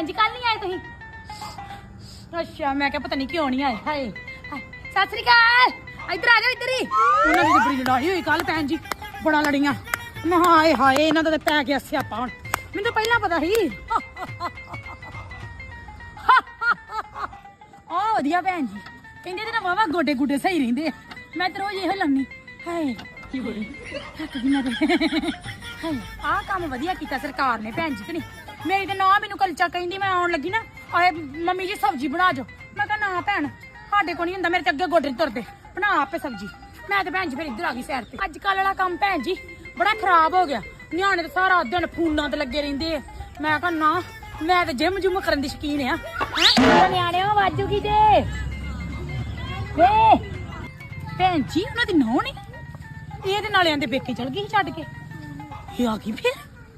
ਭੈਣ ਜੀ ਕੱਲ ਨਹੀਂ ਆਏ ਤੁਸੀਂ? ਅੱਛਾ, ਮੈਂ ਕਿਹਾ ਪਤਾ ਨਹੀਂ ਕਿਉਂ ਨਹੀਂ ਆਏ, ਹਾਏ ਹਾਏ। ਸਤਿ ਸ੍ਰੀ ਅਕਾਲ। ਇੱਧਰ ਆ ਜਾਓ, ਇੱਧਰ ਹੀ। ਉਹਨਾਂ ਦੀ ਤਾਂ ਬੜੀ ਲੜਾਈ ਹੋਈ ਕੱਲ ਭੈਣ ਜੀ, ਬੜਾ ਲੜੀਆਂ। ਮੈਂ ਹਾਏ ਹਾਏ, ਇਹਨਾਂ ਦਾ ਤਾਂ ਪੈ ਗਿਆ ਸਿਆਪਾ ਹੁਣ। ਮੈਨੂੰ ਤਾਂ ਪਹਿਲਾਂ ਪਤਾ ਸੀ। ਆ ਵਧੀਆ ਭੈਣ ਜੀ, ਕਹਿੰਦੇ ਤੇ ਨਾ ਵਾਵਾ ਗੋਡੇ ਗੁੱਡੇ ਸਹੀ ਰਹਿੰਦੇ ਆ। ਮੈਂ ਤੇ ਰੋਜ਼ ਇਹੋ ਲੰਨੀ ਹਾਏ। ਥੱਕ ਗਈ ਮੈਂ ਤੇ ਹਾਏ ਆਹ ਕੰਮ ਵਧੀਆ ਕੀਤਾ ਸਰਕਾਰ ਨੇ ਭੈਣ ਜੀ, ਕਿ ਨਹੀਂ? ਮੇਰੀ ਤੇ ਨਾ ਮੈਨੂੰ ਕਲਚਾ ਕਹਿੰਦੀ, ਮੈਂ ਆਉਣ ਲੱਗੀ ਨਾ, ਆਏ ਮੰਮੀ ਜੀ ਸਬਜ਼ੀ ਬਣਾ ਜੋ ਮੈਂ ਕਿਹਾ, ਨਾ ਭੈਣ, ਸਾਡੇ ਕੋਲ ਨਹੀਂ ਹੁੰਦਾ, ਮੇਰੇ ਤੇ ਅੱਗੇ ਗੋਡੇ ਨੀ ਤੁਰਦੇ। ਬਣਾ ਆਪੇ ਸਬਜ਼ੀ। ਮੈਂ ਤੇ ਭੈਣ ਜੀ ਫਿਰ ਇੱਧਰ ਆ ਗਈ ਸੈਰ ਤੇ। ਅੱਜ ਕੱਲ ਵਾਲਾ ਕੰਮ ਭੈਣ ਜੀ, ਬੜਾ ਖਰਾਬ ਹੋ ਗਿਆ। ਨਿਆਣੇ ਤੇ ਸਾਰਾ ਦਿਨ ਫੋਨਾਂ ਤੇ ਲੱਗੇ ਰਹਿੰਦੇ ਆ। ਮੈਂ ਕਿਹਾ, ਨਾ, ਮੈਂ ਤੇ ਜਿਮ ਜੁਮ ਕਰਨ ਦੀ ਸ਼ਕੀਨ ਆ। ਹੈ? ਨਿਆਣਿਆਂ ਵਾਜੂਗੀ ਜੇ ਵੇ ਭੈਣ ਜੀ, ਉਹਨਾਂ ਦੀ ਨੌ ਨਹੀਂ ਇਹਦੇ ਤੇ ਨਾਲਿਆਂ ਦੇ ਬੇਕੇ ਚਲ ਗਈ ਸੀ ਛੱਡ ਕੇ? ਇਹ ਆ ਗਈ ਫਿਰ?